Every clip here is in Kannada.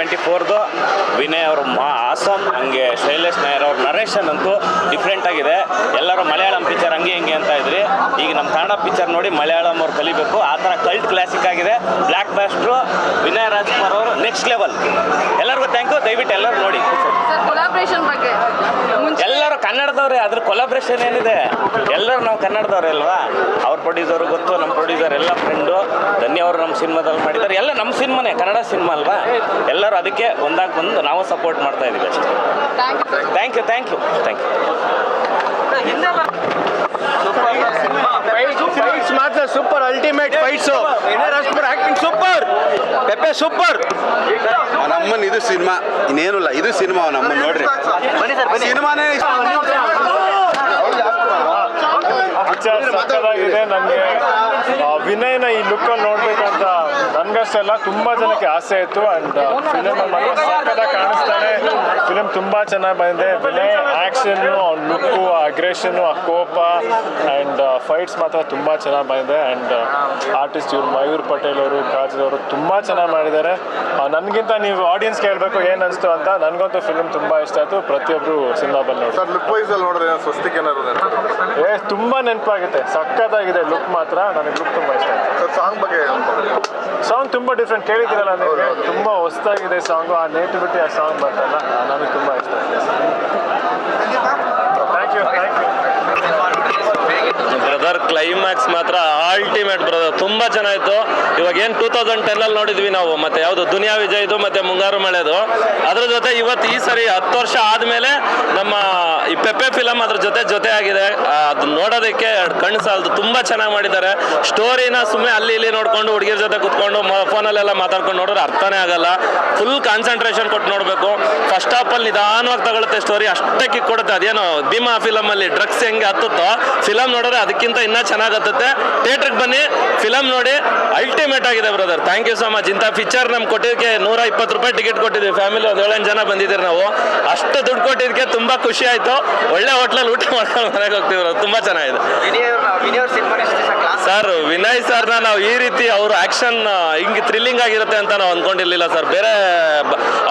ಟ್ವೆಂಟಿ ಫೋರ್ದು ವಿನಯ್ ಅವರು ಮಾ ಆಸಮ್ ಹಂಗೆ ಶೈಲೇಶ್ ನಾಯರ್ ಅವ್ರ ನರೇಶನ್ ಅಂತೂ ಡಿಫ್ರೆಂಟ್ ಆಗಿದೆ. ಎಲ್ಲರೂ ಮಲಯಾಳಂ ಪಿಕ್ಚರ್ ಹಂಗೆ ಹಿಂಗೆ ಅಂತ ಇದ್ರಿ. ಈಗ ನಮ್ಮ ಕನ್ನಡ ಪಿಕ್ಚರ್ ನೋಡಿ ಮಲಯಾಳಂ ಅವ್ರು ಕಲಿಬೇಕು. ಆ ಥರ ಕಲ್ಟ್ ಕ್ಲಾಸಿಕ್ ಆಗಿದೆ. ಬ್ಲ್ಯಾಕ್ ಬ್ಯಾಸ್ಟ್ರು ವಿನಯ್ ರಾಜ್ಕುಮಾರ್ ಅವರು ನೆಕ್ಸ್ಟ್ ಲೆವೆಲ್ ಎಲ್ಲರಿಗೂ ಥ್ಯಾಂಕ್ ಯು ದಯವಿಟ್ಟು ಎಲ್ಲರೂ ನೋಡಿ. ಎಲ್ಲರೂ ಕನ್ನಡದವ್ರೆ ಅದ್ರ ಕೊಲಾಬ್ರೇಷನ್ ಏನಿದೆ? ಎಲ್ಲರೂ ನಾವು ಕನ್ನಡದವ್ರೆ ಅಲ್ವಾ? ಅವ್ರ ಪ್ರೊಡ್ಯೂಸರ್ ಗೊತ್ತು ನಮ್ಮ ಪ್ರೊಡ್ಯೂಸರ್ ಎಲ್ಲ ಫ್ರೆಂಡು ಧನ್ಯ ಅವರು ನಮ್ಮ ಸಿನಿಮಾದಲ್ಲಿ ಮಾಡಿದ್ದಾರೆ. ಎಲ್ಲ ನಮ್ಮ ಸಿನಿಮಾನೇ ಕನ್ನಡ ಸಿನಿಮಾ ಅಲ್ವಾ? ಎಲ್ಲರೂ ಅದಕ್ಕೆ ಒಂದಾಗಿ ಬಂದು ನಾವು ಸಪೋರ್ಟ್ ಮಾಡ್ತಾ ಇದ್ದೀವಿ ಅಷ್ಟೇ. Thank you thank you thank you thank you fights ಮಾತ್ರ super ultimate fights Rajkumar acting super Pepe super ಅವನಮ್ಮನ್ ಇದು ಸಿನಿಮಾ ಇನ್ನೇನಿಲ್ಲ ಇದು ಸಿನಿಮಾ ಅವನಮ್ಮನ್ ನೋಡ್ರಿ. ಸಿನಿಮಾನೇ ಪಿಕ್ಚರ್ ಸಕ್ಕತ್ತಾಗಿದೆ ನನಗೆ ವಿನಯ್ನ ಈ ಲುಕ್ಕಲ್ಲಿ ನೋಡ್ಬೇಕಂತ ನನಗಷ್ಟೆಲ್ಲ ತುಂಬ ಜನಕ್ಕೆ ಆಸೆ ಇತ್ತು ಆ್ಯಂಡ್ ಫಿಲಮ್ ಸಕ್ಕತ್ತಾಗಿ ಕಾಣಿಸ್ತಾನೆ. ಫಿಲಮ್ ತುಂಬ ಚೆನ್ನಾಗಿ ಬಂದಿದೆ. ವಿನಯ್ ಆ್ಯಕ್ಷನ್ನು ಅವ್ನ ಲುಕ್ಕು ಅಗ್ರೆಷನ್ನು ಆ ಕೋಪ ಆ್ಯಂಡ್ ಫೈಟ್ಸ್ ಮಾತ್ರ ತುಂಬ ಚೆನ್ನಾಗಿ ಬಂದಿದೆ ಆ್ಯಂಡ್ ಆರ್ಟಿಸ್ಟ್ ಇವ್ರು ಮಯೂರ್ ಪಟೇಲ್ ಅವರು ಕಾಜಲ್ ಅವರು ತುಂಬ ಚೆನ್ನಾಗಿ ಮಾಡಿದ್ದಾರೆ. ನನಗಿಂತ ನೀವು ಆಡಿಯನ್ಸ್ ಕೇಳಬೇಕು ಏನು ಅನಿಸ್ತು ಅಂತ ನನಗಂತೂ ಫಿಲಮ್ ತುಂಬ ಇಷ್ಟ ಆಯಿತು. ಪ್ರತಿಯೊಬ್ಬರು ಸಿನಿಮಾ ಬಂದು ನೋಡಿ ಲುಕ್ ನೋಡಿದ್ರೆ ಸ್ವಸ್ತಿಕ್ ಏನಾದ್ರು ನೆನಪು ನೆನಪಾಗುತ್ತೆ ಸಖತ್ತಾಗಿದೆ ಲುಕ್ ಮಾತ್ರ ನನಗೆ ಲುಕ್ ತುಂಬ ಇಷ್ಟ ಆಯ್ತು. ಸರ್ ಸಾಂಗ್ ಬಗ್ಗೆ ಸಾಂಗ್ ತುಂಬ ಡಿಫ್ರೆಂಟ್ ಕೇಳಿದ್ದೀರಲ್ಲ ನೀವು ತುಂಬ ಹೊಸದಾಗಿದೆ ಸಾಂಗು ಆ ನೇಟಿವಿಟಿ ಆ ಸಾಂಗ್ ಬರ್ತಲ್ಲ ನನಗೆ ತುಂಬ ಇಷ್ಟ thank you thank you brother climax ಮಾತ್ರ ಅಲ್ಟಿಮೇಟ್ ಬ್ರದರ್ ತುಂಬಾ ಚೆನ್ನಾಗಿತ್ತು. ಇವಾಗ ಏನು ಟೂ ತೌಸಂಡ್ ಟೆನ್ ಅಲ್ಲಿ ನೋಡಿದ್ವಿ ನಾವು. ಮತ್ತೆ ಯಾವುದು ದುನಿಯಾ ವಿಜಯ್ದು ಮತ್ತೆ ಮುಂಗಾರು ಮಳೆದು. ಅದ್ರ ಜೊತೆ ಇವತ್ತು ಈ ಸರಿ ಹತ್ತು ವರ್ಷ ಆದ್ಮೇಲೆ ನಮ್ಮ ಈ ಪೆಪ್ಪೆ ಫಿಲಮ್ ಅದ್ರ ಜೊತೆ ಜೊತೆ ಆಗಿದೆ. ಅದು ನೋಡೋದಕ್ಕೆ ಕಣ್ಣು ಸಾಲದು. ತುಂಬಾ ಚೆನ್ನಾಗಿ ಮಾಡಿದ್ದಾರೆ. ಸ್ಟೋರಿನ ಸುಮ್ಮನೆ ಅಲ್ಲಿ ಇಲ್ಲಿ ನೋಡ್ಕೊಂಡು ಹುಡುಗಿರ ಜೊತೆ ಕುತ್ಕೊಂಡು ಫೋನಲ್ಲೆಲ್ಲ ಮಾತಾಡ್ಕೊಂಡು ನೋಡಿದ್ರೆ ಅರ್ಥನೇ ಆಗಲ್ಲ. ಫುಲ್ ಕಾನ್ಸಂಟ್ರೇಷನ್ ಕೊಟ್ಟು ನೋಡಬೇಕು. ಫಸ್ಟ್ ಆಫ್ ಅಲ್ಲಿ ನಿಧಾನವಾಗಿ ತಗೊಳುತ್ತೆ ಸ್ಟೋರಿ ಅಷ್ಟಕ್ಕೆ ಕಿಕ್ ಕೊಡುತ್ತೆ. ಅದೇನೋ ಭೀಮಾ ಫಿಲಮ್ ಅಲ್ಲಿ ಡ್ರಗ್ಸ್ ಹೆಂಗೆ ಹತ್ತುತ್ತೋ ಫಿಲಮ್ ನೋಡಿದ್ರೆ ಅದಕ್ಕಿಂತ ಇನ್ನೂ ಚೆನ್ನಾಗಿ ಹತ್ತುತ್ತೆ ಥಿಯೇಟ್ರಿಗೆ ಬನ್ನಿ ಫಿಲಮ್ ನೋಡಿ. ಅಲ್ಟಿಮೇಟ್ ಆಗಿದೆ brother thank you so much ಇಂಥ ಪಿಕ್ಚರ್ ನಮ್ಗೆ ಕೊಟ್ಟಿದ್ದಕ್ಕೆ ನೂರ ಇಪ್ಪತ್ತು ರೂಪಾಯಿ ಟಿಕೆಟ್ ಕೊಟ್ಟಿದ್ವಿ ಫ್ಯಾಮಿಲಿ ಒಂದು ಏಳೆಂಟು ಜನ ಬಂದಿದ್ದೀರಿ ನಾವು. ಅಷ್ಟು ದುಡ್ಡು ಕೊಟ್ಟಿದ್ದಕ್ಕೆ ತುಂಬ ಖುಷಿ ಆಯಿತು. ಒಳ್ಳೆ ಹೋಟ್ಲಲ್ಲಿ ಊಟ ಮಾಡ್ಕೊಂಡು ಮನೆಗೆ ಹೋಗ್ತೀವಿ ತುಂಬ ಚೆನ್ನಾಗಿದೆ. ಸರ್ ವಿನಯ್ ಸರ್ನ ನಾವು ಈ ರೀತಿ ಅವ್ರ ಆಕ್ಷನ್ ಹಿಂಗೆ ಥ್ರಿಲ್ಲಿಂಗ್ ಆಗಿರುತ್ತೆ ಅಂತ ನಾವು ಅಂದ್ಕೊಂಡಿರ್ಲಿಲ್ಲ ಸರ್ ಬೇರೆ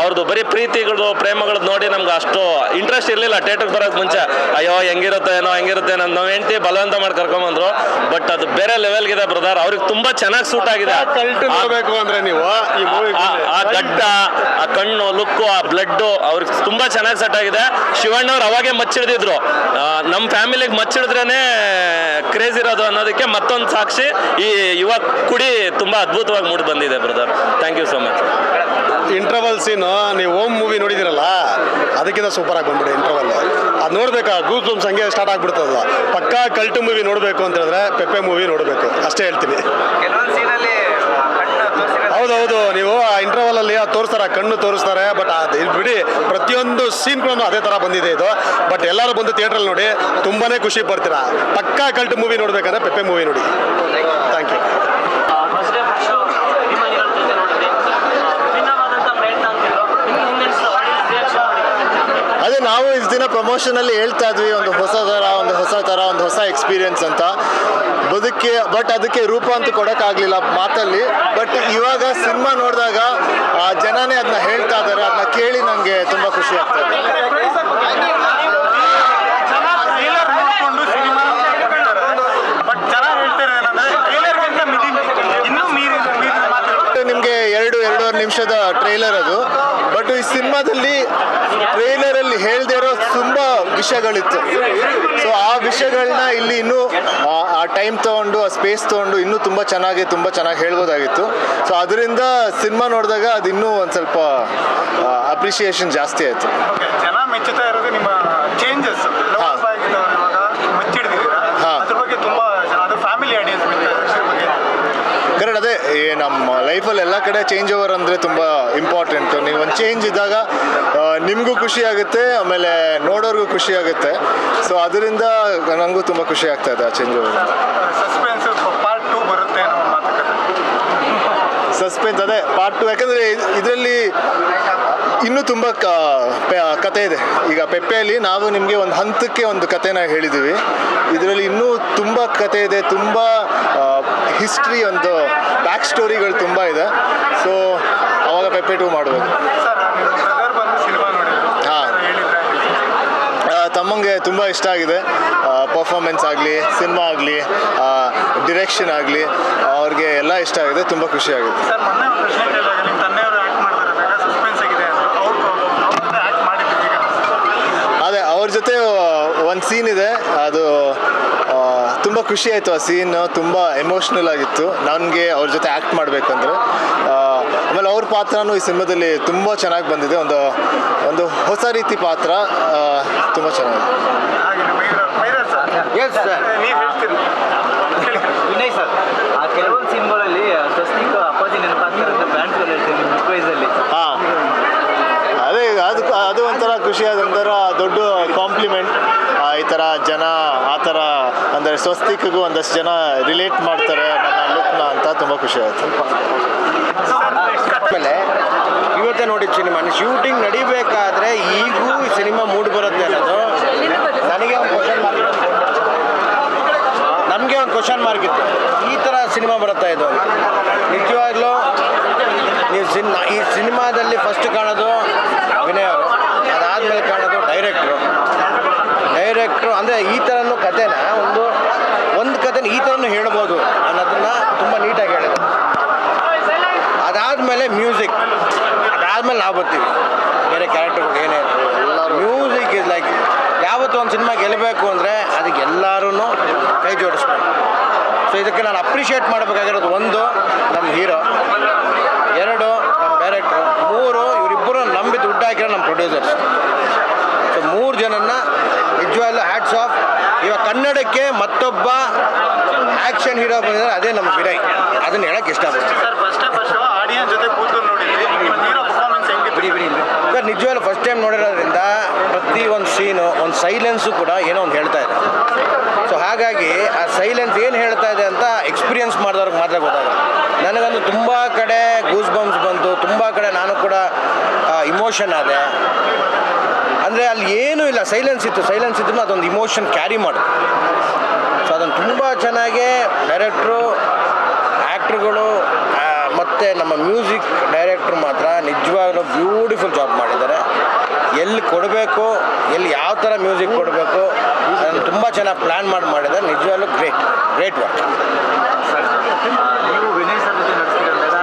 ಅವ್ರದ್ದು ಬರೀ ಪ್ರೀತಿಗಳು ಪ್ರೇಮಗಳದ್ದು ನೋಡಿ ನಮ್ಗೆ ಅಷ್ಟು ಇಂಟ್ರೆಸ್ಟ್ ಇರಲಿಲ್ಲ. ಥಿಯೇಟರ್ಗೆ ಬರೋಕೆ ಮುಂಚೆ, ಅಯ್ಯೋ ಹೆಂಗಿರುತ್ತೆ ಏನೋ ಹೆಂಗಿರುತ್ತೆ ನಮ್ಮ ಹೆಂಡತಿ ಬಲವಂತ ಮಾಡಿ ಕರ್ಕೊಂಬಂದ್ರು ಬಟ್ ಅದು ಬೇರೆ ಲೆವೆಲ್ಗಿದೆ ಬ್ರದರ್ ಅವ್ರಿಗೆ ತುಂಬಾ ಚೆನ್ನಾಗಿ ಸೂಟ್ ಆಗಿದೆ. ನೋಡ್ಬೇಕು ಅಂದ್ರೆ ನೀವು ಈ ಮೂವಿ ಆ- ಗಡ್ಡ ಆ ಕಣ್ಣು ಲುಕ್ಕು ಆ ಬ್ಲಡ್ ಅವ್ರಿಗೆ ತುಂಬಾ ಚೆನ್ನಾಗಿ ಸೆಟ್ ಆಗಿದೆ. ಶಿವಣ್ಣ ಅವ್ರು ಅವಾಗೆ ಮಚ್ಚಿಡ್ದಿದ್ರು. ನಮ್ಮ ಫ್ಯಾಮಿಲಿಗೆ ಮಚ್ಚಿಡಿದ್ರೇನೆ ಕ್ರೇಜ್ ಇರೋದು ಅನ್ನೋದಕ್ಕೆ ಮತ್ತೊಂದು ಸಾಕ್ಷಿ ಈ ಯುವ ಕುಡಿ ತುಂಬಾ ಅದ್ಭುತವಾಗಿ ಮೂಡಿ ಬಂದಿದೆ brother thank you so much interval scene ನೀವು ಓಮ್ ಮೂವಿ ನೋಡಿದಿರಲ್ಲ ಅದಕ್ಕಿಂತ ಸೂಪರ್ ಆಗಿ ಬಂದ್ಬಿಡಿ ಇಂಟರ್ವಲ್ ಅದು ನೋಡ್ಬೇಕಾ ಗೂಸ್ ಬಂಪ್ಸ್ ಹಂಗೆ ಸ್ಟಾರ್ಟ್ ಆಗ್ಬಿಡ್ತದ ಪಕ್ಕಾ ಕಲ್ಟ್ ಮೂವಿ ನೋಡಬೇಕು ಅಂತ ಹೇಳಿದ್ರೆ ಪೆಪ್ಪೆ ಮೂವಿ ನೋಡಬೇಕು. ಅಷ್ಟೇ ಹೇಳ್ತೀನಿ. ಹೌದೌದು ನೀವು ಆ ಇಂಟರ್ವಲಲ್ಲಿ ಅದು ತೋರಿಸ್ತಾರೆ ಕಣ್ಣು ತೋರಿಸ್ತಾರೆ ಬಟ್ ಅದು ಇದು ಬಿಡಿ ಪ್ರತಿಯೊಂದು ಸೀನ್ಗಳನ್ನು ಅದೇ ಥರ ಬಂದಿದೆ ಇದು. ಬಟ್ ಎಲ್ಲರೂ ಬಂದು ಥಿಯೇಟ್ರಲ್ಲಿ ನೋಡಿ ತುಂಬಾನೇ ಖುಷಿ ಪಡ್ತೀರಾ? ಪಕ್ಕಾ ಕಲ್ಟ್ ಮೂವಿ ನೋಡಬೇಕಂದ್ರೆ ಪೆಪ್ಪೆ ಮೂವಿ ನೋಡಿ. Thank you first day first ಅಭಿಮಾನಿಗಳ ಜೊತೆ ನೋಡಿದ್ರಿ ವಿಭಿನ್ನವಾದಂಥ ಪ್ರಯತ್ನ ಅಂತಿದ್ರು ನಿಮ್ಗೆ ಹೆಂಗೆ ಅನಿಸ್ತು ರಿಯಾಕ್ಷನ್ ಮಾಡಿ ಅದೇ ನಾವು ಇಷ್ಟು ದಿನ ಪ್ರಮೋಷನಲ್ಲಿ ಹೇಳ್ತಾ ಇದ್ವಿ, ಒಂದು ಹೊಸ ಥರ, ಒಂದು ಹೊಸ ಥರ, ಒಂದು ಹೊಸ ಎಕ್ಸ್ಪೀರಿಯನ್ಸ್ ಅಂತ. ಬದುಕಿ ಬಟ್ ಅದಕ್ಕೆ ರೂಪ ಅಂತ ಕೊಡೋಕ್ಕಾಗಲಿಲ್ಲ ಮಾತಲ್ಲಿ. ಬಟ್ ಇವಾಗ ಸಿನಿಮಾ ನೋಡಿದಾಗ, ಆ ಜನನೇ ಅದನ್ನ ಹೇಳ್ತಾ ಇದ್ದಾರೆ ಅದನ್ನ ಕೇಳಿ ನನಗೆ ತುಂಬ ಖುಷಿ ಆಗ್ತದೆ ನಿಮಗೆ ಎರಡು, ಎರಡೂವರೆ ನಿಮಿಷದ ಟ್ರೈಲರ್ ಅದು. ಬಟ್ ಈ ಸಿನಿಮಾದಲ್ಲಿ ಟ್ರೈಲರಲ್ಲಿ ಹೇಳ್ದೇ ವಿಷಯಗಳಿತ್ತು. ಸೊ ಆ ವಿಷಯಗಳನ್ನ ಇಲ್ಲಿ ಇನ್ನೂ ಆ- ಟೈಮ್ ತಗೊಂಡು ಆ ಸ್ಪೇಸ್ ತೊಗೊಂಡು ಇನ್ನೂ ತುಂಬ ಚೆನ್ನಾಗಿ ತುಂಬ ಚೆನ್ನಾಗಿ ಹೇಳ್ಬೋದಾಗಿತ್ತು. ಸೊ ಅದರಿಂದ ಸಿನಿಮಾ ನೋಡಿದಾಗ ಅದು ಇನ್ನೂ ಒಂದು ಸ್ವಲ್ಪ ಅಪ್ರಿಷಿಯೇಷನ್ ಜಾಸ್ತಿ ಆಯಿತು. ಜನ ಮೆಚ್ಚುತ್ತಾ ಇರೋದು ನಿಮ್ಮ ಚೇಂಜಸ್ ಲವರ್ಸ್ ಆಗಿದ್ದವ್ರು ಇವಾಗ ಮುಚ್ಚಿಡ್ದಿದ್ದೀರಾ ಹಾ. ಅದ್ರ ಬಗ್ಗೆ ತುಂಬಾ ಜನ ಅದು ಫ್ಯಾಮಿಲಿ ಆಡಿಯನ್ಸ್ ಇದ್ರ ಬಗ್ಗೆ ಕರೆಕ್ಟ್ ಅದೇ ಈ ನಮ್ಮ ಲೈಫಲ್ಲಿ ಎಲ್ಲ ಕಡೆ ಚೇಂಜ್ ಓವರ್ ಅಂದರೆ ತುಂಬ ಇಂಪಾರ್ಟೆಂಟು ನೀವು ಒಂದು ಚೇಂಜ್ ಇದ್ದಾಗ ನಿಮಗೂ ಖುಷಿ ಆಗುತ್ತೆ ಆಮೇಲೆ ನೋಡೋರ್ಗೂ ಖುಷಿ ಆಗುತ್ತೆ. ಸೊ ಅದರಿಂದ ನನಗೂ ತುಂಬ ಖುಷಿ ಆಗ್ತಾ ಇದೆ ಆ ಚೇಂಜ್ ಓವರ್ ಸಸ್ಪೆನ್ಸ್ ಅದೇ ಪಾರ್ಟ್ ಟು ಯಾಕಂದರೆ ಇದರಲ್ಲಿ ಇನ್ನೂ ತುಂಬ ಕತೆ ಇದೆ. ಈಗ ಪೆಪ್ಪೆಯಲ್ಲಿ ನಾವು ನಿಮಗೆ ಒಂದು ಹಂತಕ್ಕೆ ಒಂದು ಕತೆನ ಹೇಳಿದ್ದೀವಿ. ಇದರಲ್ಲಿ ಇನ್ನೂ ತುಂಬ ಕತೆ ಇದೆ, ತುಂಬ ಹಿಸ್ಟ್ರಿ ಒಂದು ಬ್ಯಾಕ್ ಸ್ಟೋರಿಗಳು ತುಂಬ ಇದೆ. ಸೊ ಅವಾಗ ಪೆಪ್ಪೆ ಟೂ ಮಾಡ್ಬೋದು. ತಮ್ಮಂಗೆ ತುಂಬ ಇಷ್ಟ ಆಗಿದೆ. ಪರ್ಫಾರ್ಮೆನ್ಸ್ ಆಗಲಿ ಸಿನಿಮಾ ಆಗಲಿ ಡಿರೆಕ್ಷನ್ ಆಗಲಿ, ಅವ್ರಿಗೆ ಎಲ್ಲ ಇಷ್ಟ ಆಗಿದೆ, ತುಂಬ ಖುಷಿ ಆಗಿದೆ ಸರ್ ಮೊನ್ನೆ ಒಂದು ಪ್ರಶ್ನೆ ಕೇಳಿದಾಗ ನಿಮ್ಮ ತಂದೆಯವರು ಆ್ಯಕ್ಟ್ ಮಾಡ್ತಾರೆ ಸಸ್ಪೆನ್ಸ್ ಆಗಿದೆ ಅಂದರು ಅವ್ರು ಅವ್ರ ಆ್ಯಕ್ಟ್ ಮಾಡಿದ್ರು ಈಗ ಅದೇ ಅವ್ರ ಜೊತೆ ಒಂದು ಸೀನ್ ಇದೆ. ಅದು ತುಂಬ ಖುಷಿ ಆಯಿತು ಆ ಸೀನ್ ತುಂಬ ಎಮೋಷ್ನಲ್ ಆಗಿತ್ತು. ನನಗೆ ಅವ್ರ ಜೊತೆ ಆ್ಯಕ್ಟ್ ಮಾಡಬೇಕಂದ್ರೆ ಆಮೇಲೆ ಅವ್ರ ಪಾತ್ರನೂ ಈ ಸಿನಿಮಾದಲ್ಲಿ ತುಂಬ ಚೆನ್ನಾಗಿ ಬಂದಿದೆ. ಒಂದು ಒಂದು ಹೊಸ ರೀತಿ ಪಾತ್ರ ತುಂಬ ಚೆನ್ನಾಗಿದೆ. ವಿನಯ್ ಸರ್ ಆ ಕೆಲವೊಂದು ಸ್ವಸ್ತಿಕ್ ಅಪ್ಪಾಜಿ ನೆನಪಾಗ್ತಾರೆ ಅಂತ ಹೇಳ್ತೀನಿ ಹಾಂ. ಅದೇ ಅದು ಅದು ಒಂಥರ ಖುಷಿಯಾದ ಒಂಥರ ದೊಡ್ಡ ಕಾಂಪ್ಲಿಮೆಂಟ್ ಈ ಥರ ಜನ ಆ ಥರ ಅಂದರೆ ಸ್ವಸ್ತಿಕ್ಗೂ ಒಂದಷ್ಟು ಜನ ರಿಲೇಟ್ ಮಾಡ್ತಾರೆ ನನ್ನ ಲುಕ್ನ ಅಂತ ತುಂಬ ಖುಷಿ ಆಯಿತು ಆಮೇಲೆ ಇವತ್ತೇ ನೋಡಿ ಸಿನಿಮಾ ಶೂಟಿಂಗ್ ನಡಿಬೇಕಾದ್ರೆ ಈಗೂ ಈ ಸಿನಿಮಾ ಮೂಡ್ ಬರುತ್ತೆ ಅನ್ನೋದು. ನನಗೆ ಒಂದು ಕ್ವಶನ್ ಮಾರ್ಕ್ ನಮಗೆ ಒಂದು ಕ್ವಶನ್ ಮಾರ್ಕ್ ಇತ್ತು ಈ ಥರ ಸಿನಿಮಾ ಬರುತ್ತಾ ಇದು? ನಿಜವಾಗ್ಲೂ ನೀವು ಸಿನ್ ಈ ಸಿನಿಮಾದಲ್ಲಿ ಫಸ್ಟ್ ಕಾಣೋದು ವಿನಯ್ ಅವರು ಅದಾದಮೇಲೆ ಕಾಣೋದು ಡೈರೆಕ್ಟ್ರು ಡೈರೆಕ್ಟ್ರು ಅಂದರೆ ಈ ಥರನೂ ಕಥೆನ ಒಂದು ಒಂದು ಕಥೆನ ಈ ಥರನೂ ಹೇಳ್ಬೋದು ಅನ್ನೋದನ್ನ ತುಂಬ ನೀಟಾಗಿ ಹೇಳಿದ್ರು. ಅದಾದಮೇಲೆ ಮ್ಯೂಸಿಕ್. ಅದಾದಮೇಲೆ ನಾವು ಬರ್ತೀವಿ. ಬೇರೆ ಕ್ಯಾರೆಕ್ಟರ್ಗಳು ಏನೇ ಮ್ಯೂಸಿಕ್ ಇಸ್ ಲೈಕ್ ಯಾವತ್ತು ಒಂದು ಸಿನಿಮಾ ಗೆಲ್ಲಬೇಕು ಅಂದರೆ ಅದಕ್ಕೆ ಎಲ್ಲರೂ ಕೈ ಜೋಡಿಸ್ಬೇಕು. ಸೊ ಇದಕ್ಕೆ ನಾನು ಅಪ್ರಿಷಿಯೇಟ್ ಮಾಡಬೇಕಾಗಿರೋದು ಒಂದು ನಮ್ಮ ಹೀರೋ ಎರಡು ನಮ್ಮ ಡೈರೆಕ್ಟ್ರು ಮೂರು ಇವರಿಬ್ಬರು ನಂಬಿ ದುಡ್ಡು ಹಾಕಿರೋ ನಮ್ಮ ಪ್ರೊಡ್ಯೂಸರ್ಸ್ ಸೊ ಮೂರು ಜನನ್ನ ನಿಜವಾಗ್ಲೂ ಹ್ಯಾಟ್ಸ್ ಆಫ್ ಇವಾಗ ಕನ್ನಡಕ್ಕೆ ಮತ್ತೊಬ್ಬ ಆ್ಯಕ್ಷನ್ ಹೀರೋ ಬಂದಿದ್ದಾರೆ ಅದೇ ನಮ್ಮ ವಿನಯ್. ಅದನ್ನು ಹೇಳಕ್ಕೆ ಇಷ್ಟಪಡ್ತೀನಿ. ಸರ್ ನಿಜವಾಗ್ಲೂ ಫಸ್ಟ್ ಟೈಮ್ ನೋಡಿರೋದ್ರಿಂದ ಪ್ರತಿ ಒಂದು ಸೀನು ಒಂದು ಸೈಲೆನ್ಸು ಕೂಡ ಏನೋ ಒಂದು ಹೇಳ್ತಾ ಇದೆ ಸೊ ಹಾಗಾಗಿ ಆ ಸೈಲೆನ್ಸ್ ಏನು ಹೇಳ್ತಾ ಇದೆ ಅಂತ ಎಕ್ಸ್ಪೀರಿಯನ್ಸ್ ಮಾಡಿದವ್ರಿಗೆ ಮಾತ್ರ ಗೊತ್ತಾಗುತ್ತೆ ನನಗಂತೂ ತುಂಬ ಕಡೆ ಗೂಸ್ ಬಂಪ್ಸ್ ಬಂತು ತುಂಬ ಕಡೆ ನಾನು ಕೂಡ ಇಮೋಷನ್ ಆದೆ. ಅಂದರೆ ಅಲ್ಲಿ ಏನೂ ಇಲ್ಲ ಸೈಲೆನ್ಸ್ ಇತ್ತು ಸೈಲೆನ್ಸ್ ಇದ್ರೂ ಅದೊಂದು ಇಮೋಷನ್ ಕ್ಯಾರಿ ಮಾಡುತ್ತೆ. ಸೊ ಅದನ್ನು ತುಂಬ ಚೆನ್ನಾಗಿ ಡೈರೆಕ್ಟ್ರು ಆ್ಯಕ್ಟ್ರುಗಳು ಮತ್ತು ನಮ್ಮ ಮ್ಯೂಸಿಕ್ ಡೈರೆಕ್ಟ್ರು ಮಾತ್ರ ನಿಜವಾಗ್ಲೂ ಬ್ಯೂಟಿಫುಲ್ ಜಾಬ್ ಮಾಡಿದ್ದಾರೆ. ಎಲ್ಲಿ ಕೊಡಬೇಕು, ಎಲ್ಲಿ ಯಾವ ಥರ ಮ್ಯೂಸಿಕ್ ಕೊಡಬೇಕು, ಅದನ್ನು ತುಂಬ ಚೆನ್ನಾಗಿ ಪ್ಲ್ಯಾನ್ ಮಾಡಿ ಮಾಡಿದ್ದಾರೆ. ನಿಜವಾಗ್ಲೂ ಗ್ರೇಟ್ ಗ್ರೇಟ್ ವರ್ಕ್ ನೀವು ವಿನಯ್ ಸರ್ ಜೊತೆ ನಡೆಸ್ತಿದ್ದಾಗ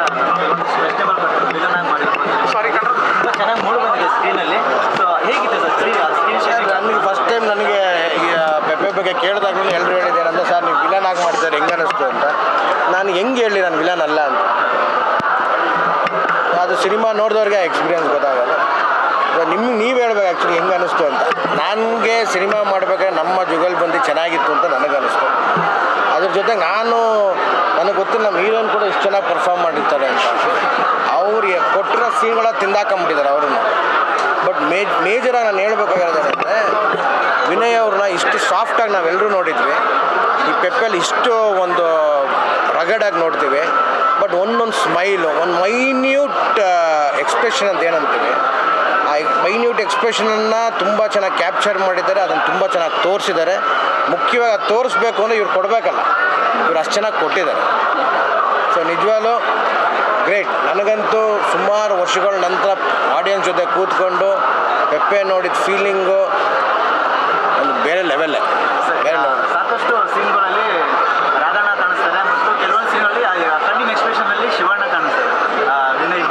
ಒಂದಿಷ್ಟು ವೆಜಿಟೇಬಲ್ ಕಟ್ಟು ವಿಲನ್ ಆಗಿ ಮಾಡಿರ್ಬೋದು ಸಾರಿ ಕಣ್ಣ ತುಂಬ ಚೆನ್ನಾಗಿ ಮೂಡ್ ಬಂದಿದೆ ಸ್ಕ್ರೀನಲ್ಲಿ ಸೊ ಹೇಗಿತ್ತು ಸರ್ ಸ್ಕ್ರೀನ್ ಸ್ಕ್ರೀನ್ ಶೇರಿಂಗ್ ನನಗೆ ಫಸ್ಟ್ ಟೈಮ್ ನನಗೆ ಈ ಪೆಪ್ಪೆ ಬಗ್ಗೆ ಕೇಳಿದಾಗಲೂ ಎಲ್ಲರೂ ಹೇಳಿದ್ದೇನೆಂದ್ರೆ ಸರ್ ನೀವು ವಿಲನ್ ಆಗಿ ಮಾಡಿದ್ದಾರೆ ಹೆಂಗೆ ಅನ್ನಿಸ್ತು ಅಂತ ನಾನು ಹೆಂಗೆ ಹೇಳಿ ನಾನು ವಿಲನ್ ಅಲ್ಲ ಅಂತ. ಅದು ಸಿನಿಮಾ ನೋಡಿದವ್ರಿಗೆ ಎಕ್ಸ್ಪೀರಿಯನ್ಸ್ ಗೊತ್ತಾಗಲ್ಲ. ನಿಮ್ಗೆ ನೀವು ಹೇಳ್ಬೇಕು ಆ್ಯಕ್ಚುಲಿ ಹೆಂಗೆ ಅನ್ನಿಸ್ತು ಅಂತ. ನನಗೆ ಸಿನಿಮಾ ಮಾಡಬೇಕಾದ್ರೆ ನಮ್ಮ ಜುಗಲ್ ಬಂದು ಚೆನ್ನಾಗಿತ್ತು ಅಂತ ನನಗನ್ನಿಸ್ತು ಅದ್ರ ಜೊತೆ ನಾನು, ನನಗೆ ಗೊತ್ತಿಲ್ಲ, ನಮ್ಮ ಹೀರೋನ್ ಕೂಡ ಇಷ್ಟು ಚೆನ್ನಾಗಿ ಪರ್ಫಾರ್ಮ್ ಮಾಡಿರ್ತಾರೆ ಅಂತ. ಅವ್ರಿಗೆ ಕೊಟ್ಟಿರೋ ಸೀನ್ಗಳ ತಿಂದಾಕೊಂಬಿಟ್ಟಿದ್ದಾರೆ ಅವ್ರನ್ನ ಬಟ್ ಮೇಜ್ ಮೇಜರಾಗಿ ನಾನು ಹೇಳ್ಬೇಕಾಗಿರೋದೇನೆಂದರೆ ವಿನಯ್ ಅವ್ರನ್ನ ಇಷ್ಟು ಸಾಫ್ಟಾಗಿ ನಾವೆಲ್ಲರೂ ನೋಡಿದ್ವಿ. ಈ ಪೆಪ್ಪಲ್ಲಿ ಇಷ್ಟು ಒಂದು ರಗಡಾಗಿ ನೋಡ್ತೀವಿ. ಬಟ್ ಒಂದೊಂದು ಸ್ಮೈಲು ಒಂದು ಮೈನ್ಯೂಟ್ ಎಕ್ಸ್ಪ್ರೆಷನ್ ಅಂತ ಏನಂತೀವಿ ಆ ಮೈನ್ಯೂಟ್ ಎಕ್ಸ್ಪ್ರೆಷನನ್ನು ತುಂಬ ಚೆನ್ನಾಗಿ ಕ್ಯಾಪ್ಚರ್ ಮಾಡಿದ್ದಾರೆ ಅದನ್ನು ತುಂಬ ಚೆನ್ನಾಗಿ ತೋರಿಸಿದ್ದಾರೆ. ಮುಖ್ಯವಾಗಿ ತೋರಿಸ್ಬೇಕು ಅಂದರೆ ಇವ್ರು ಕೊಡಬೇಕಲ್ಲ. ಇವ್ರು ಅಷ್ಟು ಚೆನ್ನಾಗಿ ಕೊಟ್ಟಿದ್ದಾರೆ. ಸೊ ನಿಜವಾಗ್ಲೂ ಗ್ರೇಟ್. ನನಗಂತೂ ಸುಮಾರು ವರ್ಷಗಳ ನಂತರ ಆಡಿಯನ್ಸ್ ಜೊತೆ ಕೂತ್ಕೊಂಡು ಪೆಪ್ಪೆ ನೋಡಿದ ಫೀಲಿಂಗು ಒಂದು ಬೇರೆ ಲೆವೆಲ್ಲೇ ಬೇರೆ ಲೆವೆಲ್ ಸಾಕಷ್ಟು ಸೀನ್ಗಳಲ್ಲಿ ರಾಧಣ್ಣ ಕಾಣಿಸ್ತಾರೆ ಮತ್ತು ಕೆಲವೊಂದು ಸೀನಲ್ಲಿ ಕಣ್ಣಿನ ಎಕ್ಸ್ಪ್ರೆಷನಲ್ಲಿ ಶಿವಣ್ಣ ಕಾಣಿಸ್ತಾರೆ ಆ, ವಿನಯ್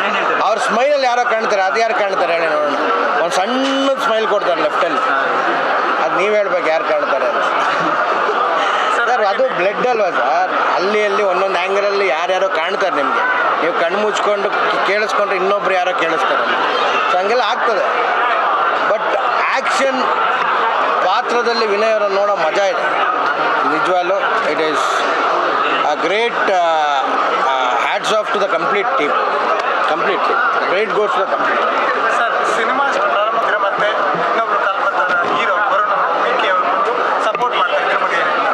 ಏನು ಹೇಳ್ತಾರೆ ಅವ್ರ ಸ್ಮೈಲಲ್ಲಿ ಯಾರೋ ಕಾಣ್ತಾರೆ ಅದು ಯಾರು ಕಾಣ್ತಾರೆ ಹೇಳಿ ನೋಡೋಣ ಒಂದು ಸಣ್ಣ ಸ್ಮೈಲ್ ಕೊಡ್ತಾರೆ ಲೆಫ್ಟಲ್ಲಿ ಅದು ನೀವು ಹೇಳ್ಬೇಕು ಯಾರು ಕಾಣ್ತಾರೆ ಸರ್ ಅದು ಬ್ಲಡ್ ಅಲ್ವಾ ಸರ್? ಅಲ್ಲಿ ಅಲ್ಲಿ ಒಂದೊಂದು ಆ್ಯಂಗಲಲ್ಲಿ ಯಾರ್ಯಾರೋ ಕಾಣ್ತಾರೆ ನಿಮಗೆ. ನೀವು ಕಣ್ಣು ಮುಚ್ಕೊಂಡು ಕೇಳಿಸ್ಕೊಂಡ್ರೆ ಇನ್ನೊಬ್ರು ಯಾರೋ ಕೇಳಿಸ್ತಾರೆ. ಸೊ ಹಂಗೆಲ್ಲ ಆಗ್ತದೆ. ಬಟ್ ಆ್ಯಕ್ಷನ್ ಪಾತ್ರದಲ್ಲಿ ವಿನಯ್ ಅವರನ್ನು ನೋಡೋ ಮಜಾ ಇದೆ. ನಿಜವಾಗ್ಲೂ it is a great hats off to the complete team complete team great goes to the complete sir cinema ಪ್ರಾರಂಭ ಮತ್ತೆ ಇನ್ನೊಬ್ರು ಕಲ್ಪತ್ತಾರ ಹೀರೋ ವರುಣ್ ವೆಂಕಿ ಅವರು ಬಂದು ಸಪೋರ್ಟ್ ಮಾಡ್ತಾರೆ ಇದ್ರ ಬಗ್ಗೆ ಏನ್ ಹೇಳ್ತೀರಾ?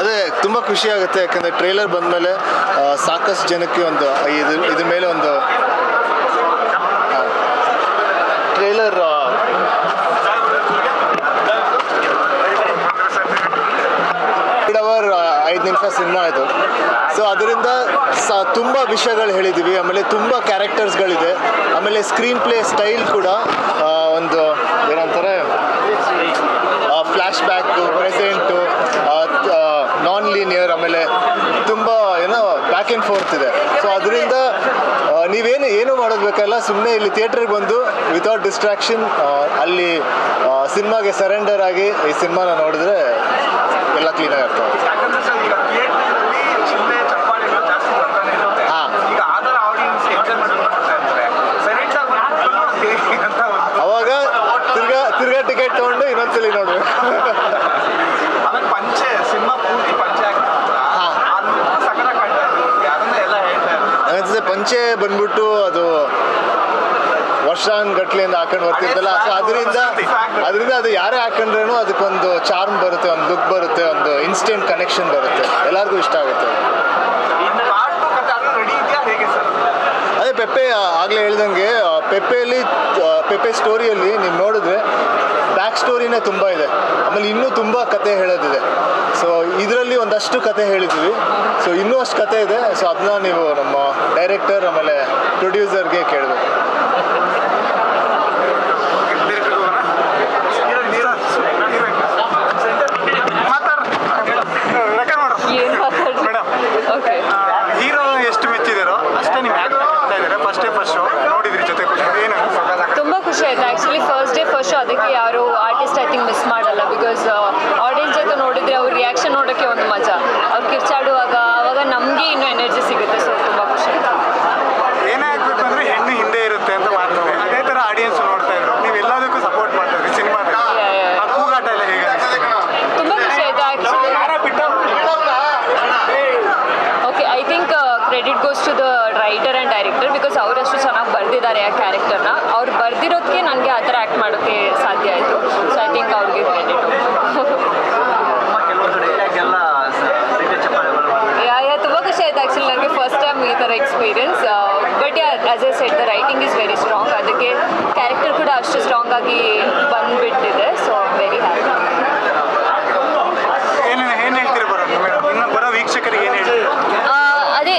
ಅದೇ ತುಂಬ ಖುಷಿ ಆಗುತ್ತೆ, ಯಾಕಂದರೆ ಟ್ರೈಲರ್ ಬಂದಮೇಲೆ ಸಾಕಷ್ಟು ಜನಕ್ಕೆ ಒಂದು ಇದು, ಇದ್ರ ಮೇಲೆ ಒಂದು ಟ್ರೈಲರ್ ಅವರ್ ಐದು ನಿಮಿಷ ಸಿನಿಮಾ ಇದು. ಸೊ ಅದರಿಂದ ಸ, ತುಂಬ ವಿಷಯಗಳು ಹೇಳಿದ್ದೀವಿ ಆಮೇಲೆ ತುಂಬ ಕ್ಯಾರೆಕ್ಟರ್ಸ್ಗಳಿದೆ ಆಮೇಲೆ ಸ್ಕ್ರೀನ್ ಪ್ಲೇ ಸ್ಟೈಲ್ ಕೂಡ ಒಂದು, ಏನಂತಾರೆ flash back present non linear ಆಮೇಲೆ ತುಂಬ ಏನೋ ಬ್ಯಾಕ್ ಆ್ಯಂಡ್ ಫೋರ್ತ್ ಇದೆ. ಸೊ ಅದರಿಂದ ನೀವೇನು ಏನು ಮಾಡೋದು ಬೇಕಲ್ಲ ಸುಮ್ಮನೆ ಇಲ್ಲಿ ಥಿಯೇಟ್ರಿಗೆ ಬಂದು ವಿತೌಟ್ ಡಿಸ್ಟ್ರಾಕ್ಷನ್ ಅಲ್ಲಿ ಸಿನಿಮಾಗೆ ಸರೆಂಡರ್ ಆಗಿ ಈ ಸಿನಿಮಾನ ನೋಡಿದ್ರೆ ಎಲ್ಲ ಕ್ಲೀನಾಗಿ ಅರ್ಥ ಆಗುತ್ತೆ ಯಾಕಂದ್ರೆ ಸರ್ ಈಗ ಥಿಯೇಟರ್ನಲ್ಲಿ ಚಿಲ್ಲೆ ಚಪ್ಪಾಳೆಗಳು ಜಾಸ್ತಿ ಬರ್ತಾನೆ ಇರುತ್ತೆ ಹಾ. ಈಗ ಆದರ ಆಡಿಯನ್ಸ್ ಎಂಜಾಯ್ಮೆಂಟ್ ಮಾಡ್ತಾ ಇರ್ತಾರೆ ಸೈಲೆಂಟ್ ಆಗಿ ಅಂತ ಒಂದು ಅವಾಗ ತಿರ್ಗಾ ತಿರ್ಗಾ ಟಿಕೆಟ್ ತೊಗೊಂಡು ಇನ್ನೊಂದ್ಸಲಿ ನೋಡ್ಬೇಕು ಆಮೇಲೆ ಪಂಚೆ ಸಿನಿಮಾ ಪೂರ್ತಿ ಪಂಚೆ ಆಗ್ತಾ ಹಾ. ಆ look ಸಕಲ ಕಾಣ್ತಾ ಇರುತ್ತೆ ಅದನ್ನ ಎಲ್ಲ ಹೇಳ್ತಾ ಇರ್ತಾರೆ ನನಗನ್ಸುತ್ತೆ ಪಂಚೆ ಬಂದ್ಬಿಟ್ಟು ಅದು ಸೊ ಅದರಿಂದ ಅದರಿಂದ ಅದು ಯಾರೇ ಹಾಕೊಂಡ್ರೇನು ಅದಕ್ಕೊಂದು ಚಾರ್ಮ್ ಬರುತ್ತೆ ಒಂದು ಲುಕ್ ಬರುತ್ತೆ ಒಂದು ಇನ್ಸ್ಟೆಂಟ್ ಕನೆಕ್ಷನ್ ಬರುತ್ತೆ. ಎಲ್ಲರಿಗೂ ಇಷ್ಟ ಆಗುತ್ತೆ. ಅದೇ ಪೆಪ್ಪೆ ಆಗಲೇ ಹೇಳ್ದಂಗೆ ಪೆಪ್ಪೆಯಲ್ಲಿ ಪೆಪ್ಪೆ ಸ್ಟೋರಿಯಲ್ಲಿ ನೀವು ನೋಡಿದ್ರೆ ಬ್ಯಾಕ್ ಸ್ಟೋರಿನೇ ತುಂಬ ಇದೆ. ಆಮೇಲೆ ಇನ್ನೂ ತುಂಬ ಕತೆ ಹೇಳೋದಿದೆ. ಸೊ ಇದರಲ್ಲಿ ಒಂದಷ್ಟು ಕತೆ ಹೇಳಿದ್ವಿ ಸೊ ಇನ್ನೂ ಅಷ್ಟು ಕತೆ ಇದೆ. ಸೊ ಅದನ್ನ ನೀವು ನಮ್ಮ ಡೈರೆಕ್ಟರ್ ಆಮೇಲೆ ಪ್ರೊಡ್ಯೂಸರ್ಗೆ ಕೇಳಬೇಕು ಏನ್ ಮಾತಾಡ್ರಿ ಮೇಡಮ್ ಓಕೆ ಹೀರೋ ಎಷ್ಟು ಮೆಚ್ಚಿದಾರೋ ಅಷ್ಟೇ ನೀವು ಆಕ್ಟಿಂಗ್ ಮಾಡ್ತಾ ಇದ್ದಾರೆ ಫಸ್ಟೇ ಫಸ್ಟ್ ಶೋ ನೋಡಿದ್ರಿ ಜೊತೆ ಖುಷಿ ಏನು ಅನ್ಸುತ್ತೆ? ತುಂಬ ಖುಷಿ actually first day first show ಅದಕ್ಕೆ ಯಾರು ಆರ್ಟಿಸ್ಟ್ ಐ ಥಿಂಕ್ ಮಿಸ್ ಮಾಡಲ್ಲ ಬಿಕಾಸ್ ಆಡಿಯನ್ಸ್ ಜೊತೆ ನೋಡಿದ್ರೆ ಅವ್ರ ರಿಯಾಕ್ಷನ್ ನೋಡೋಕ್ಕೆ ಒಂದು ಮಜಾ ಅವ್ರು ಕಿರ್ಚಾಡುವಾಗ ಅವಾಗ ನಮಗೆ ಇನ್ನೂ ಎನರ್ಜಿ ಸಿಗುತ್ತೆ ಸೊ ತುಂಬ ಖುಷಿ ಆಯ್ತು ಏನೇ ಆಗ್ಬೇಕು ಅಂದ್ರೆ ಹೆಣ್ಣು ಹಿಂದೆ ಇರುತ್ತೆ ಅಂತ ಮಾಡ್ತಾರೆ ಅದೇ ತರ ಆಡಿಯನ್ಸ್ ನೋಡ್ತಾ ಇದ್ರು ನೀವು ಎಲ್ಲದಕ್ಕೂ ಸಪೋರ್ಟ್ ಮಾಡ್ತಾರೆ ಸಿನಿಮಾದಲ್ಲಿ Yeah, yeah. ಆ ಕೂಗಾಟ ಎಲ್ಲ ಹೇಗೆ ಅನಿಸ್ತು? ತುಂಬ ಖುಷಿ ಆಯ್ತು actually okay I think credit goes to the writer and director because ಅವರಷ್ಟು ಚೆನ್ನಾಗಿ ಬರೆದಿದ್ದಾರೆ ಆ ಕ್ಯಾರೆಕ್ಟರ್ನ ಅವ್ರು ಬರೆದಿರೋದಕ್ಕೆ ನನಗೆ ಆ ಥರ ಆ್ಯಕ್ಟ್ ಮಾಡೋಕ್ಕೆ ಸಾಧ್ಯ ಆಯಿತು ಸೊ ಐ ಥಿಂಕ್ ಅವ್ರಿಗೆ ಕ್ರೆಡಿಟ್ ತುಂಬ ಕೆಲವೊಂದು ಡೈಲಾಗ್ ಎಲ್ಲ ಸಿಟಿ ಚಪ್ಪಾಳೆಗಳು ಯಾ ಯಾ ತುಂಬ ಖುಷಿ ಆಯ್ತು ಆ್ಯಕ್ಚುಲಿ ನನಗೆ ಫಸ್ಟ್ ಟೈಮ್ ಈ ಥರ experience but ya as a set the writing is very strong ಅದಕ್ಕೆ ಕ್ಯಾರೆಕ್ಟರ್ ಕೂಡ ಅಷ್ಟು ಸ್ಟ್ರಾಂಗ್ ಆಗಿ ಬಂದ್ಬಿಟ್ಟಿದೆ ಸೊ ವೆರಿ ಹ್ಯಾಪಿ ಅದೇ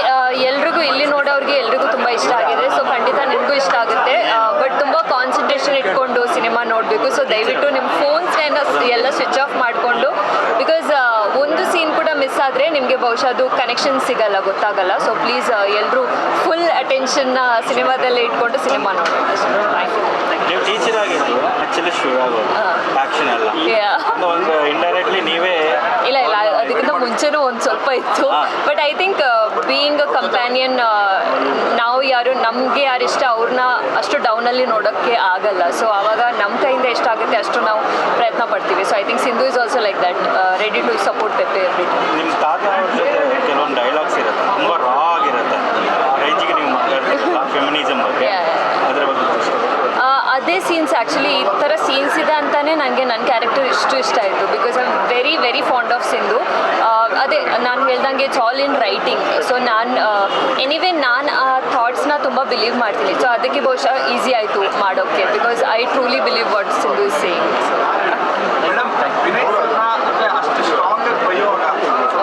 ಎಲ್ರಿಗೂ ಇಲ್ಲಿ ನೋಡೋರಿಗೆ ಎಲ್ರಿಗೂ ತುಂಬ ಇಷ್ಟ ಆಗಿದೆ ಸೊ ಖಂಡಿತ ನಿಮಗೂ ಇಷ್ಟ ಆಗುತ್ತೆ. ಬಟ್ ತುಂಬ ಕಾನ್ಸಂಟ್ರೇಷನ್ ಇಟ್ಕೊಂಡು ಸಿನಿಮಾ ನೋಡಬೇಕು ಸೊ ದಯವಿಟ್ಟು ನಿಮ್ಮ ಫೋನ್ಸ್ನ ಎಲ್ಲ ಸ್ವಿಚ್ ಆಫ್ ಮಾಡಿಕೊಂಡು ಬಿಕಾಸ್ ಒಂದು ಸೀನ್ ಕೂಡ ಮಿಸ್ ಆದರೆ ನಿಮಗೆ ಬಹುಶಃ ಅದು ಕನೆಕ್ಷನ್ ಸಿಗಲ್ಲ ಗೊತ್ತಾಗಲ್ಲ. ಸೊ ಪ್ಲೀಸ್ ಎಲ್ಲರೂ ಫುಲ್ ಅಟೆನ್ಷನ್ನ ಸಿನಿಮಾದಲ್ಲೇ ಇಟ್ಕೊಂಡು ಸಿನಿಮಾ ನೋಡಿ. ಟೀಚರ್ ಆಗಿದ್ದು ಒಂದು ಇಂಡೈರೆಕ್ಟ್ಲಿ ನೀವೇ ಇಲ್ಲ ಇಲ್ಲ. ಅದಕ್ಕಿಂತ ಮುಂಚೆನೂ ಒಂದು ಸ್ವಲ್ಪ ಇತ್ತು. But I think being a companion ನಾವು ಯಾರು ನಮಗೆ ಯಾರು ಇಷ್ಟ ಅವ್ರನ್ನ ಅಷ್ಟು ಡೌನಲ್ಲಿ ನೋಡೋಕ್ಕೆ ಆಗಲ್ಲ. ಸೊ ಆವಾಗ ನಮ್ಮ ಕೈಯಿಂದ ಎಷ್ಟಾಗುತ್ತೆ ಅಷ್ಟು ನಾವು ಪ್ರಯತ್ನ ಪಡ್ತೀವಿ. So I think Sindhu is also like that ready to support Pepe ನಿಮ್ಮ ತಾತ ಅವ್ರ ಜೊತೆ ಕೆಲವೊಂದು ಡೈಲಾಗ್ಸ್ ಇರುತ್ತೆ ತುಂಬ ರಾ ಆಗಿರುತ್ತೆ. ರೇಂಜಿಗೆ ನೀವು ಮಾತಾಡ್ತೀರಲ್ಲ ಫೆಮಿನಿಸಮ್ ಬಗ್ಗೆ yeah. ಬಗ್ಗೆ ಅದೇ ಸೀನ್ಸ್ ಆ್ಯಕ್ಚುಲಿ ಈ ಥರ ಸೀನ್ಸ್ ಇದೆ ಅಂತಾನೆ ನನಗೆ ನನ್ನ ಕ್ಯಾರೆಕ್ಟರ್ ಇಷ್ಟು ಇಷ್ಟ ಆಯಿತು because I am very very fond of Sindhu ಅದೇ ನಾನು ಹೇಳ್ದಂಗೆ it's all in writing so ನಾನು ಎನಿವೇ ನಾನು ಆ ಥಾಟ್ಸ್ನ ತುಂಬ ಬಿಲೀವ್ ಮಾಡ್ತೀನಿ. ಸೊ ಅದಕ್ಕೆ ಬಹುಶಃ ಈಸಿ ಆಯಿತು ಮಾಡೋಕ್ಕೆ because I truly believe what Sindhu is saying Vinay Sinha ಅಂದ್ರೆ ಅಷ್ಟು ಸ್ಟ್ರಾಂಗ್ ಆಗಿ ಬೈಯುವಾಗ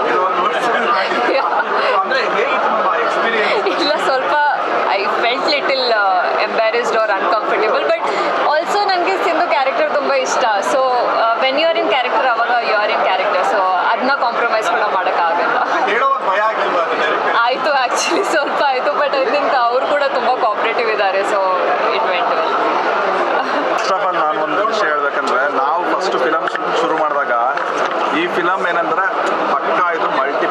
ಕೆಲವೊಂದು words ಮಾಡಿ ಅಂದ್ರೆ ಹೇಗಿತ್ತು ನಮ್ಮ ಎಕ್ಸ್ಪೀರಿಯನ್ಸ್ ಇಲ್ಲ ಸ್ವಲ್ಪ I felt little embarrassed or uncomfortable but also ನನಗೆ ಸಿಂಧು ಕ್ಯಾರೆಕ್ಟರ್ ತುಂಬ ಇಷ್ಟ so when you are in character ಅವಾಗ you are in character so ಅದನ್ನ ಕಾಂಪ್ರಮೈಸ್ ಕೂಡ ಮಾಡೋಕ್ಕಾಗಲ್ಲ? ಆಯಿತು ಆ್ಯಕ್ಚುಲಿ ಸ್ವಲ್ಪ ಆಯಿತು ಬಟ್ ಐ ಥಿಂಕ್ ಅವರು ಕೂಡ ತುಂಬ ಕಾಪ್ರೇಟಿವ್ ಇದ್ದಾರೆ so it went well first of all ನಾನು ಒಂದು ವಿಷಯ ಹೇಳ್ಬೇಕಂದ್ರೆ ನಾವು ಫಸ್ಟ್ ಫಿಲಮ್ ಶುರು ಮಾಡಿದಾಗ ಈ ಫಿಲಮ್ ಏನಂದ್ರೆ ಪಕ್ಕ ಇದು ಮಲ್ಟಿ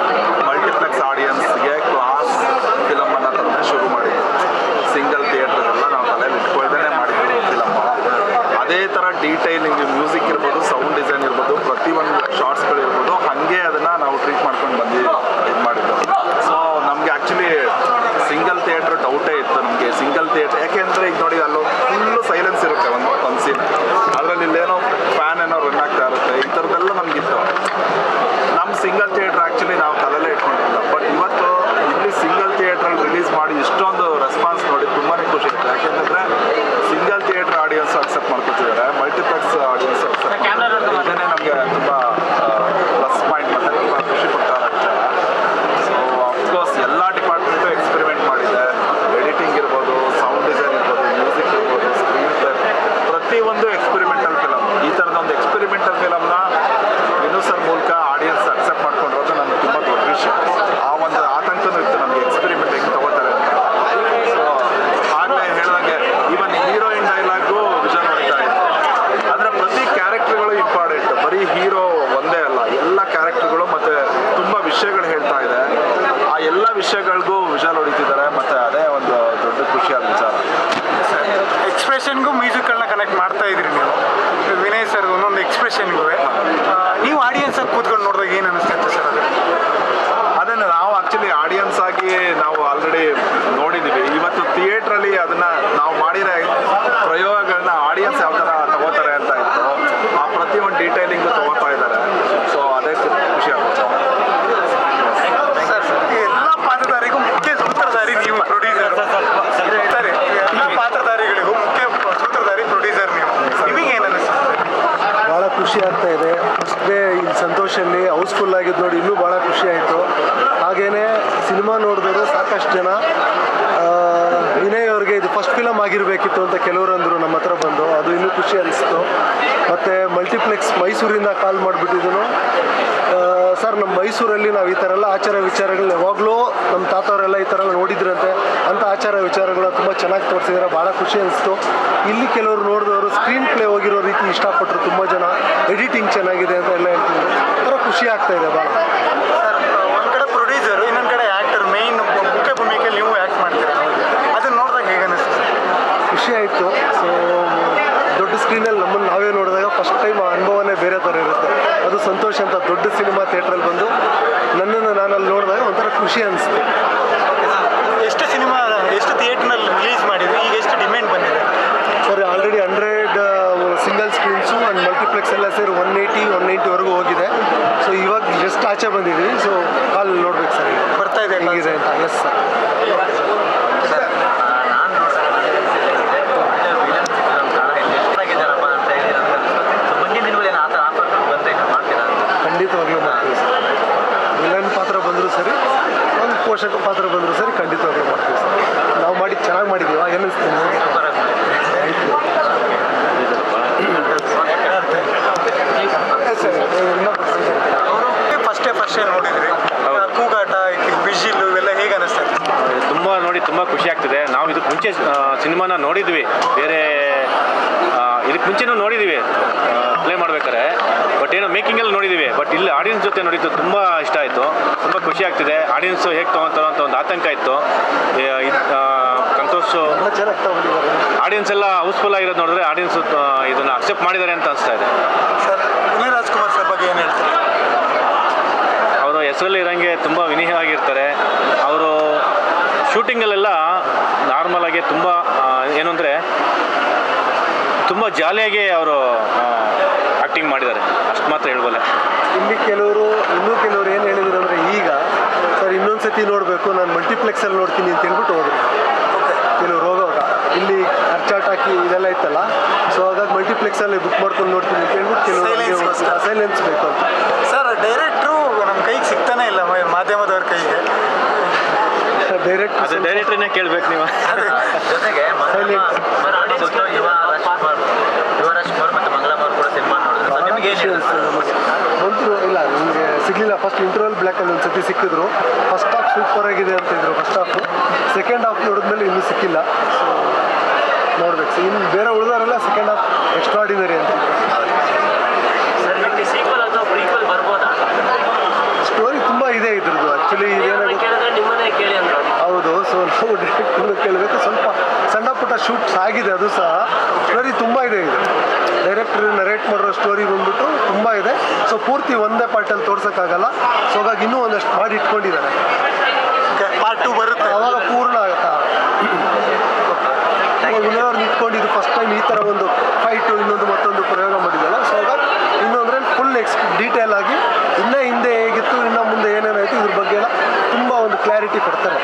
ಹೋಗಿ ಏನು ಅನಿಸ್ತದೆ ಮಲ್ಟಿಪ್ಲೆಕ್ಸ್ ಮೈಸೂರಿಂದ ಕಾಲ್ ಮಾಡಿಬಿಟ್ಟಿದ್ದನು ಸರ್ ನಮ್ಮ ಮೈಸೂರಲ್ಲಿ ನಾವು ಈ ಥರ ಎಲ್ಲ ಆಚಾರ ವಿಚಾರಗಳು ಯಾವಾಗಲೂ ನಮ್ಮ ತಾತವರೆಲ್ಲ ಈ ಥರ ಎಲ್ಲ ನೋಡಿದ್ರಂತೆ. ಅಂಥ ಆಚಾರ ವಿಚಾರಗಳು ತುಂಬ ಚೆನ್ನಾಗಿ ತೋರಿಸಿದ್ರೆ, ಭಾಳ ಖುಷಿ ಅನಿಸ್ತು. ಇಲ್ಲಿ ಕೆಲವರು ನೋಡಿದವರು ಸ್ಕ್ರೀನ್ ಪ್ಲೇ ಹೋಗಿರೋ ರೀತಿ ಇಷ್ಟಪಟ್ಟರು ತುಂಬ ಜನ ಎಡಿಟಿಂಗ್ ಚೆನ್ನಾಗಿದೆ ಅಂತ ಎಲ್ಲ ಹೇಳ್ತಿದ್ರು. ಒಂಥರ ಖುಷಿ ಆಗ್ತಾಯಿದೆ ಭಾಳ ಸರ್ ಒಂದು ಕಡೆ ಪ್ರೊಡ್ಯೂಸರು ಇನ್ನೊಂದು ಕಡೆ ಆ್ಯಕ್ಟರ್ ಮೇಯ್ನ್ ಮುಖ್ಯ ಭೂಮಿಕೆಯಲ್ಲಿ ನೀವು ಆ್ಯಕ್ಟ್ ಮಾಡ್ತೀರಾ ಅದನ್ನ ನೋಡಿದಾಗ ಹೇಗೆ ಅನಿಸ್ತು ಸರ್ ಖುಷಿ ಆಯಿತು ಸೊ ದೊಡ್ಡ ಸ್ಕ್ರೀನಲ್ಲಿ ನಮ್ಮನ್ನು ನಾವೇ ನೋಡಿದಾಗ ಫಸ್ಟ್ ಟೈಮ್ ಆ ಅನುಭವನೇ ಬೇರೆ ಥರ ಇರುತ್ತೆ ಅದು ಸಂತೋಷ ಅಂತ ದೊಡ್ಡ ಸಿನಿಮಾ ಥಿಯೇಟ್ರಲ್ಲಿ ಬಂದು ನನ್ನನ್ನು ನಾನು ಅಲ್ಲಿ ನೋಡಿದಾಗ ಒಂಥರ ಖುಷಿ ಅನಿಸ್ತು. ಎಷ್ಟು ಸಿನಿಮಾ ಎಷ್ಟು ಥಿಯೇಟ್ರ್ನಲ್ಲಿ ರಿಲೀಸ್ ಮಾಡಿದ್ರು? ಈಗ ಎಷ್ಟು ಡಿಮ್ಯಾಂಡ್ ಬಂದಿದೆ? Sir already hundred single screens and multiplex ಎಲ್ಲ ಸೇರಿ ಒನ್ ಏಯ್ಟಿ ಒನ್ ನೈಂಟಿವರೆಗೂ ಹೋಗಿದೆ. ಸೊ ಇವಾಗ ಜಸ್ಟ್ ಆಚೆ ಬಂದಿದ್ದೀವಿ. ಸೊ ಅಲ್ಲಿ ನೋಡ್ಬೇಕು ಸರ್. ಬರ್ತಾ ಇದೆ ಅಂತ? ಎಸ್ ಸರ್ ನಾನು ನೋಡಿದಾರಪ್ಪ ಅಂತ ಹೇಳಿ ಸೊ ಮುಂದಿನ ದಿನಗಳಲ್ಲಿ ಆ ಥರ ಆಫರ್ ಬಂದರೆ ನೀವು ಮಾಡ್ತೀರಾ ಅಂತ ಖಂಡಿತವಾಗ್ಲೂ ಮಾಡ್ತೀವಿ ಸರ್ ವಿಲನ್ ಪಾತ್ರ ಬಂದರೂ ಸರಿ ಒಂದು ಪೋಷಕ ಪಾತ್ರ ಬಂದರೂ ಸರಿ ಖಂಡಿತವಾಗ್ಲೂ ಮಾಡ್ತೀವಿ ಸರ್ ನಾವು ಮಾಡಿ ಚೆನ್ನಾಗಿ ಮಾಡಿದ್ದೀವಿ ಏನಿಸ್ತೀನಿ ಸೂಪರಾಗಿ ಮಾಡಿದ್ದೀರಿ. ಫಸ್ಟೇ ಫಸ್ಟೇ ನೋಡಿದ್ರಿ ಕೂಗಾಟ ವಿಜಿಲ್ ಇವೆಲ್ಲ ಹೇಗೆ ಅನಿಸ್ತದೆ ತುಂಬ ನೋಡಿ ತುಂಬ ಖುಷಿ ಆಗ್ತಿದೆ ನಾವು ಇದಕ್ಕೆ ಮುಂಚೆ ಸಿನಿಮಾನ ನೋಡಿದ್ವಿ. ಬೇರೆ ಇದಕ್ಕೆ ಮುಂಚೆನೂ ನೋಡಿದ್ದೀವಿ ಪ್ಲೇ ಮಾಡ್ಬೇಕಾದ್ರೆ. ಬಟ್ ಏನೋ ಮೇಕಿಂಗಲ್ಲಿ ನೋಡಿದ್ದೀವಿ ಬಟ್ ಇಲ್ಲಿ ಆಡಿಯನ್ಸ್ ಜೊತೆ ನೋಡಿದ್ದು ತುಂಬ ಇಷ್ಟ ಆಯಿತು. ತುಂಬ ಖುಷಿ ಆಗ್ತಿದೆ. ಆಡಿಯನ್ಸು ಹೇಗೆ ತೊಗೊತಾರೋ ಅಂತ ಒಂದು ಆತಂಕ ಇತ್ತು. ಸಂತೋಷ ಆಡಿಯನ್ಸ್ ಎಲ್ಲ ಹೌಸ್ಫುಲ್ ಆಗಿರೋದು ನೋಡಿದ್ರೆ ಆಡಿಯನ್ಸ್ ಇದನ್ನು ಅಕ್ಸೆಪ್ಟ್ ಮಾಡಿದ್ದಾರೆ ಅಂತ ಅನಿಸ್ತಾ ಇದೆ. ಸರ್ ವಿನಯ್ ರಾಜ್ಕುಮಾರ್ ಸರ್ ಬಗ್ಗೆ ಏನು ಹೇಳ್ತೀರಿ? ಅವರು ಹೆಸರಲ್ಲಿ ಇರೋಂಗೆ ತುಂಬ ವಿನಿಹವಾಗಿರ್ತಾರೆ. ಅವರು ಶೂಟಿಂಗಲ್ಲೆಲ್ಲ ನಾರ್ಮಲ್ ಆಗಿ ತುಂಬ ಏನು ಅಂದರೆ ತುಂಬ ಜಾಲಿಯಾಗಿ ಅವರು ಆ್ಯಕ್ಟಿಂಗ್ ಮಾಡಿದ್ದಾರೆ. ಅಷ್ಟು ಮಾತ್ರ ಹೇಳ್ಬಲ್ಲೆ ಇಲ್ಲಿ ಕೆಲವರು ಇನ್ನೂ ಕೆಲವರು ಏನು ಹೇಳಿದ್ರು ಅಂದರೆ ಈಗ ಸರ್ ಇನ್ನೊಂದು ಸತಿ ನೋಡಬೇಕು ನಾನು ಮಲ್ಟಿಪ್ಲೆಕ್ಸಲ್ಲಿ ನೋಡ್ತೀನಿ ಅಂತ ಹೇಳ್ಬಿಟ್ಟು ಹೋದ್ರು. ಕೆಲವ್ರು ಹೋಗೋವಾಗ ಇಲ್ಲಿ ಖರ್ಚಾಟ್ ಹಾಕಿ ಇದೆಲ್ಲ ಇತ್ತಲ್ಲ ಸೊ ಹಾಗಾಗಿ ಮಲ್ಟಿಪ್ಲೆಕ್ಸಲ್ಲಿ ಬುಕ್ ಮಾಡ್ಕೊಂಡು ನೋಡ್ತೀನಿ ಅಂತ ಹೇಳ್ಬಿಟ್ಟು. ಕೆಲವರು ಸೈಲೆನ್ಸ್ ಬೇಕು ಅಂತ. ಸರ್ ಡೈರೆಕ್ಟ್ರು ನಮ್ಮ ಕೈಗೆ ಸಿಗ್ತಾನೆ ಇಲ್ಲ ಮ- ಮಾಧ್ಯಮದವ್ರ ಕೈಗೆ. ಡೈರೆಕ್ಟ್ ಅದು ಡೈರೆಕ್ಟ್ರನ್ನೇ ಕೇಳ್ಬೇಕು ನೀವು. ಜೊತೆಗೆ ಯುವ ರಾಜ್ಕುಮಾರ್ ಯುವ ರಾಜ್ಕುಮಾರ್ ಮತ್ತು ಮಂಗಳಮ್ಮ ಕೂಡ ಸಿನಿಮಾ ನೋಡಿದ್ರು. ನಿಮ್ಗೆ ಏನು ಬಂದರು ಇಲ್ಲ ನಿಮಗೆ ಸಿಗಲಿಲ್ಲ. ಫಸ್ಟ್ ಇಂಟರ್ವಲ್ ಬ್ಲ್ಯಾಕಲ್ಲಿ ಒಂದು ಸತಿ ಸಿಕ್ಕಿದ್ರು. ಫಸ್ಟ್ ಹಾಫ್ ಸೂಪರ್ ಆಗಿದೆ ಅಂತಿದ್ರು ಫಸ್ಟ್ ಹಾಫ್ ಸೆಕೆಂಡ್ ಹಾಫ್ ನೋಡಿದ್ಮೇಲೆ ಇನ್ನೂ ಸಿಕ್ಕಿಲ್ಲ. ಸೊ ನೋಡ್ಬೇಕು. ಇನ್ನು ಬೇರೆ ಉಳಿದವರೆಲ್ಲ ಸೆಕೆಂಡ್ ಹಾಫ್ ಎಕ್ಸ್ಟ್ರಾಡಿನರಿ ಅಂತ ಪಾರ್ಟಲ್ಲಿ ತೋರ್ಸೋಕ್ಕಾಗಲ್ಲ. ಸೊ ಹಾಗಾಗಿ ಇನ್ನೂ ಒಂದಷ್ಟು ಮಾಡಿ ಇಟ್ಕೊಂಡಿದ್ದಾರೆ. ಪಾರ್ಟ್ ಟು ಬರುತ್ತೆ. ಅವಾಗ ಪೂರ್ಣ ಆಗುತ್ತಾ? ಉಳಿಯವ್ರು ನಿಂತ್ಕೊಂಡಿದ್ದು ಫಸ್ಟ್ ಟೈಮ್ ಈ ಥರ ಒಂದು ಫೈಟು ಇನ್ನೊಂದು ಮತ್ತೊಂದು ಪ್ರಯೋಗ ಮಾಡಿದಲ್ಲ ಸೊ ಹಾಗಾಗಿ ಇನ್ನೊಂದ್ರಲ್ಲಿ ಫುಲ್ ಎಕ್ಸ್ ಡೀಟೇಲ್ ಆಗಿ ಇನ್ನೇ ಹಿಂದೆ ಹೇಗಿತ್ತು ಇನ್ನೂ ಮುಂದೆ ಏನೇನಾಯಿತು ಇದ್ರ ಬಗ್ಗೆ ಎಲ್ಲ ತುಂಬ ಒಂದು ಕ್ಲಾರಿಟಿ ಕೊಡ್ತಾರೆ.